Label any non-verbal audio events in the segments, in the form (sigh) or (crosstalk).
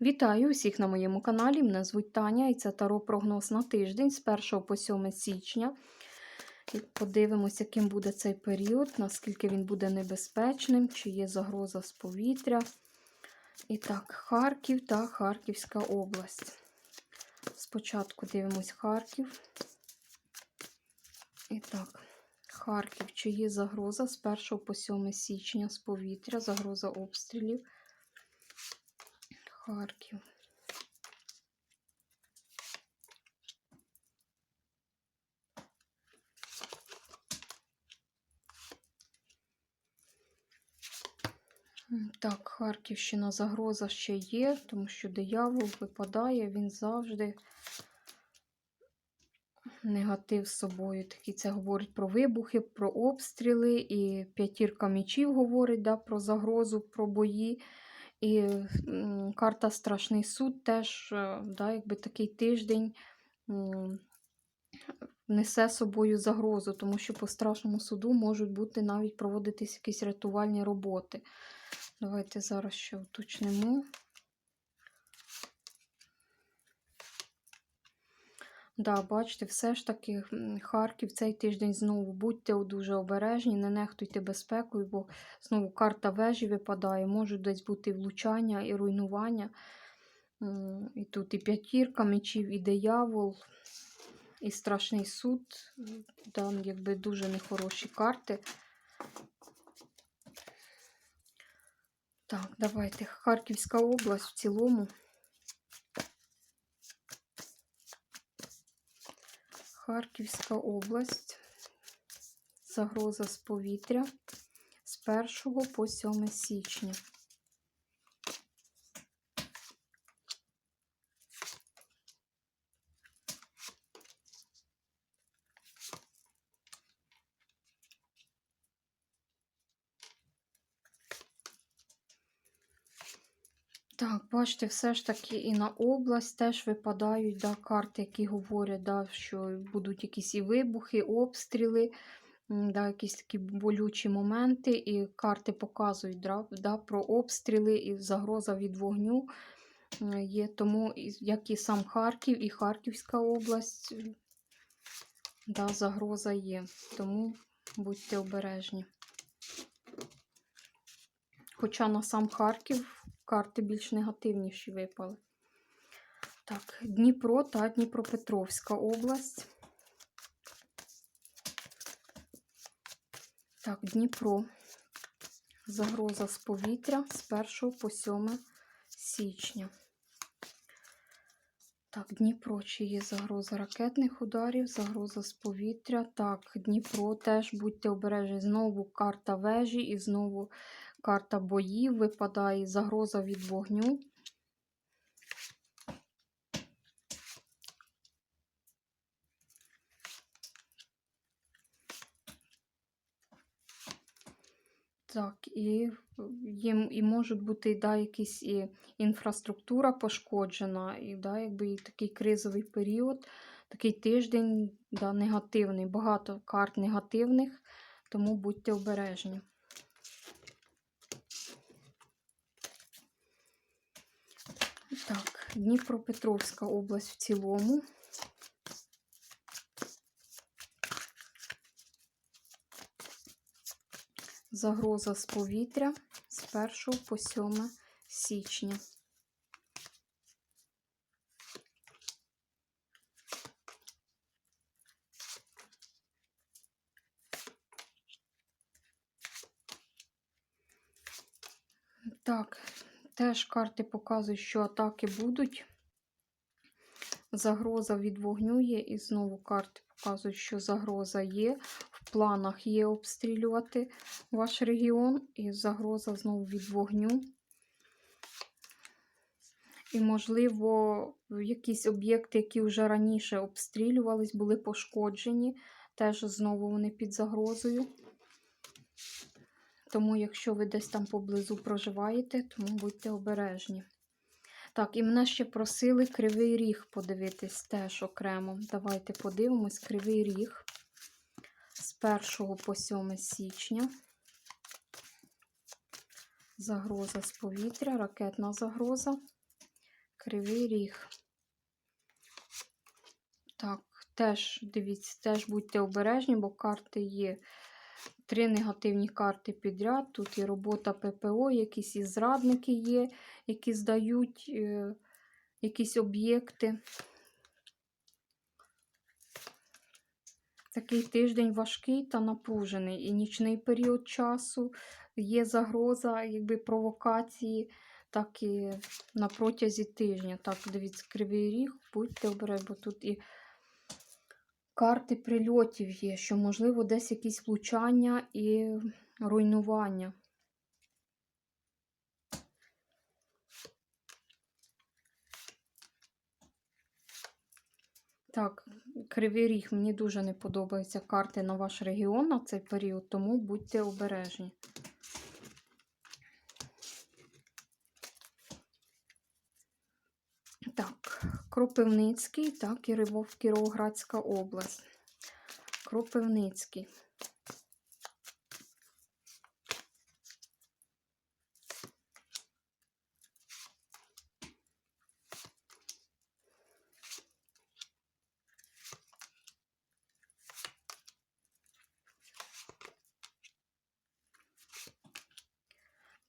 Вітаю усіх на моєму каналі. Мене звуть Таня і це Таро прогноз на тиждень з 1 по 7 січня. І подивимось, яким буде цей період, наскільки він буде небезпечним, чи є загроза з повітря. І так, Харків та Харківська область. Спочатку дивимось Харків. І так, Харків, чи є загроза з 1 по 7 січня з повітря, загроза обстрілів. Харків. Так, Харківщина загроза ще є, тому що диявол випадає, він завжди негатив з собою. Такий це говорить про вибухи, про обстріли, і п'ятірка мечів говорить да, про загрозу, про бої. І карта Страшний суд теж е, да, якби такий тиждень несе собою загрозу, тому що по страшному суду можуть бути навіть проводитись якісь рятувальні роботи. Давайте зараз ще уточнимо. Да, бачите, все ж таки Харків цей тиждень знову будьте дуже обережні, не нехтуйте безпекою, бо знову карта вежі випадає, можуть десь бути влучання і руйнування. І тут і п'ятірка мечів, і диявол, і страшний суд. Там якби дуже нехороші карти. Так, давайте. Харківська область в цілому. Харківська область. Загроза з повітря з 1 по 7 січня. Так, бачите, все ж таки і на область теж випадають да, карти, які говорять, да, що будуть якісь і вибухи, обстріли, да, якісь такі болючі моменти, і карти показують да, про обстріли і загроза від вогню є. Тому, як і сам Харків, і Харківська область, да, загроза є. Тому будьте обережні. Хоча на сам Харків карти більш негативніші випали. Так, Дніпро та Дніпропетровська область. Так, Дніпро. Загроза з повітря з 1 по 7 січня. Так, Дніпро, чи є загроза ракетних ударів, загроза з повітря. Так, Дніпро теж будьте обережні. Знову карта вежі і знову карта боїв випадає, загроза від вогню. Так, і, є, і можуть бути да, якісь і інфраструктура пошкоджена, і да, якби і такий кризовий період, такий тиждень да, негативний, багато карт негативних, тому будьте обережні. Так, Дніпропетровська область в цілому. Загроза з повітря з 1 по 7 січня. Так, теж карти показують, що атаки будуть. Загроза від вогню є, і знову карти показують, що загроза є. В планах є обстрілювати ваш регіон, і загроза знову від вогню. І, можливо, якісь об'єкти, які вже раніше обстрілювались, були пошкоджені. Теж знову вони під загрозою. Тому, якщо ви десь там поблизу проживаєте, тому будьте обережні. Так, і мене ще просили Кривий Ріг подивитись теж окремо. Давайте подивимось Кривий Ріг з 1 по 7 січня. Загроза з повітря, ракетна загроза. Кривий ріг. Так, теж дивіться, теж будьте обережні, бо карти є. Три негативні карти підряд. Тут і робота ППО, якісь і зрадники є, які здають е, якісь об'єкти. Такий тиждень важкий та напружений. І нічний період часу є загроза, якби провокації, так і на протязі тижня. Так, дивіться, кривий ріг, будьте обережні, бо тут і карти прильотів є, що, можливо, десь якісь влучання і руйнування. Так, Кривий Ріг, мені дуже не подобаються карти на ваш регіон на цей період, тому будьте обережні. Так, Кропивницький, так, і Рибов, Кіровоградська область. Кропивницький.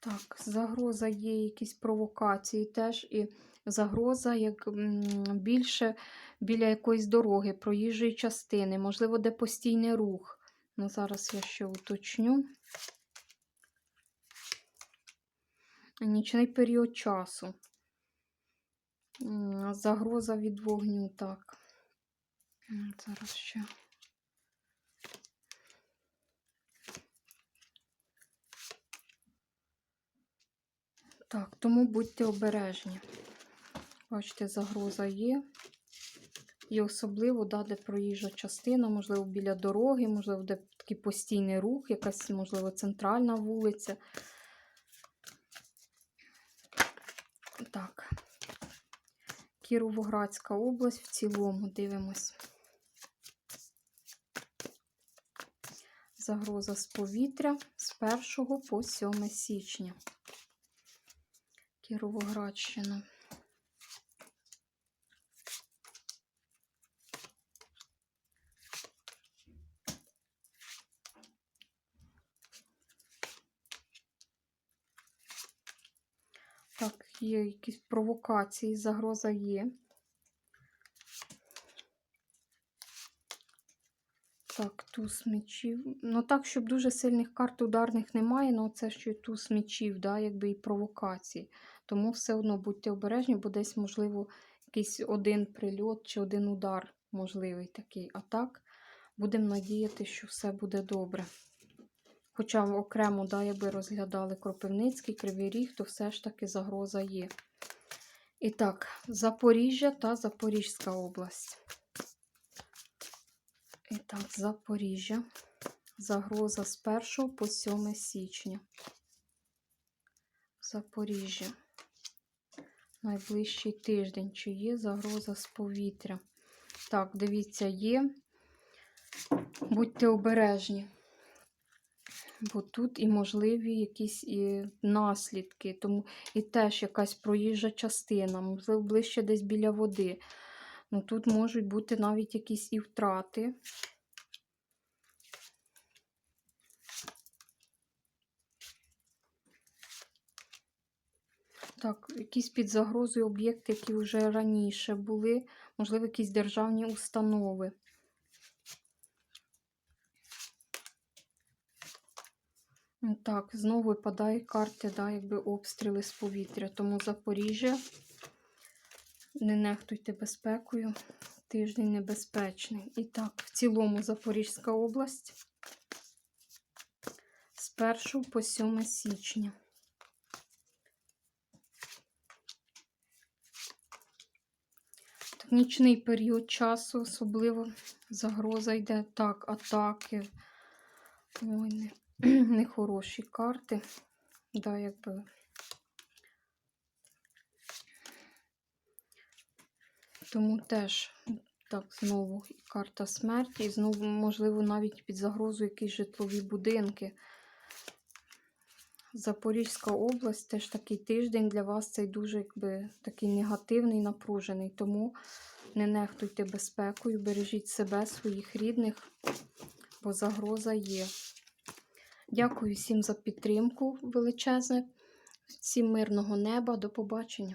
Так, загроза є, якісь провокації теж, і загроза як більше біля якоїсь дороги, проїжджої частини, можливо, де постійний рух. Ну, зараз я ще уточню. Нічний період часу. Загроза від вогню, так. Зараз ще. Так, тому будьте обережні. Бачите, загроза є. І особливо, да, де проїжджа частина, можливо, біля дороги, можливо, де такий постійний рух, якась, можливо, центральна вулиця. Так. Кіровоградська область в цілому дивимось. Загроза з повітря з 1 по 7 січня. Кіровоградщина. Є якісь провокації, загроза є. Так, туз мечів. Ну так, щоб дуже сильних карт ударних немає, але це ще туз мечів, да, якби і провокації. Тому все одно будьте обережні, бо десь, можливо, якийсь один прильот чи один удар можливий такий. А так, будемо надіяти, що все буде добре. Хоча окремо, да, якби розглядали Кропивницький, Кривий Ріг, то все ж таки загроза є. І так, Запоріжжя та Запорізька область. І так, Запоріжжя. Загроза з 1 по 7 січня. Запоріжжя. Найближчий тиждень. Чи є загроза з повітря? Так, дивіться, є. Будьте обережні. Бо тут і можливі якісь і наслідки, тому і теж якась проїжджа частина, можливо, ближче десь біля води. Ну, тут можуть бути навіть якісь і втрати. Так, якісь під загрозою об'єкти, які вже раніше були, можливо, якісь державні установи. Так, знову випадають карти, да, якби обстріли з повітря. Тому Запоріжжя. Не нехтуйте безпекою. Тиждень небезпечний. І так, в цілому Запорізька область з 1 по 7 січня. Нічний період часу, особливо загроза йде. Так, атаки. Ой, не, (clears throat) нехороші карти. Да, якби. Тому теж, так, знову і карта смерті, і знову, можливо, навіть під загрозу якісь житлові будинки. Запорізька область теж такий тиждень для вас цей дуже якби, такий негативний, напружений. Тому не нехтуйте безпекою, бережіть себе, своїх рідних, бо загроза є. Дякую всім за підтримку величезне, всім мирного неба, до побачення!